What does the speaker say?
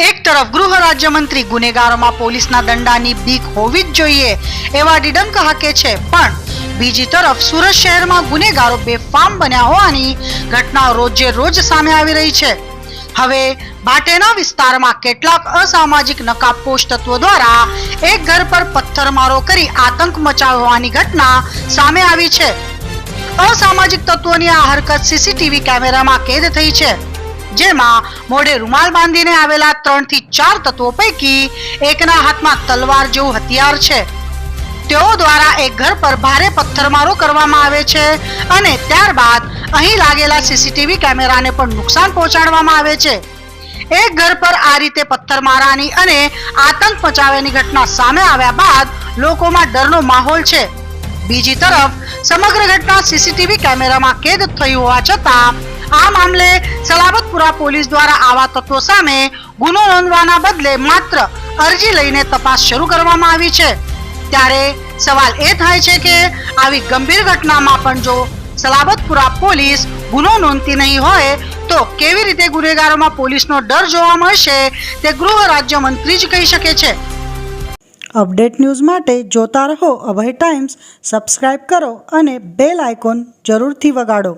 એક તરફ ગૃહ રાજ્યમંત્રી ગુનેગારોમાં પોલીસના દંડાની બીક હોવી જ જોઈએ એવા ડિડંક હાકે છે. પણ બીજી તરફ સુરત શહેરમાં ગુનેગારો બેફામ બન્યા હોવાની ઘટનાઓ રોજે રોજ સામે આવી રહી છે. હવે ભાટેના વિસ્તારમાં કેટલાક અસામાજિક નકાબપોશ તત્વો દ્વારા એક ઘર પર પથ્થરમારો કરી આતંક મચાવવાની ઘટના સામે આવી છે. અસામાજિક તત્વોની આ હરકત સીસીટીવી કેમેરામાં કેદ થઈ છે. જેમાં મોઢે રૂમાલ બાંધીને આવેલા ત્રણથી ચાર તત્વો પૈકી એકના હાથમાં તલવાર જેવું હથિયાર છે. તેઓ દ્વારા એક ઘર પર ભારે પથ્થરમારો કરવામાં આવે છે અને ત્યારબાદ અહીં લાગેલા સીસીટીવી કેમેરાને પણ નુકસાન પહોંચાડવામાં આવે છે. એક ઘર પર આ રીતે પથ્થરમારાની અને આતંક મચાવવાની ઘટના સામે આવ્યા બાદ લોકોમાં ડરનો માહોલ છે. બીજી તરફ સમગ્ર ઘટના સીસીટીવી કેમેરામાં કેદ થઈ હોવા છતાં આ મામલે સલાબતપુરા પોલીસ દ્વારા આવા તત્વો સામે ગુનો નોંધવાના બદલે માત્ર અરજી લઈને તપાસ શરૂ કરવામાં આવી છે. ત્યારે સવાલ એ થાય છે કે આવી ગંભીર ઘટનામાં પણ જો સલાબતપુરા પોલીસ ગુનો નોંધતી નહીં હોય, તો કેવી રીતે ગુનેગારોમાં પોલીસનો ડર જોવા મળશે તે ગૃહ રાજ્યમંત્રી જ કહી શકે છે. અપડેટ ન્યૂઝ માટે જોતા રહો અભય ટાઈમ્સ, સબસ્ક્રાઇબ કરો અને બેલ આઇકોન જરૂરથી વગાડો.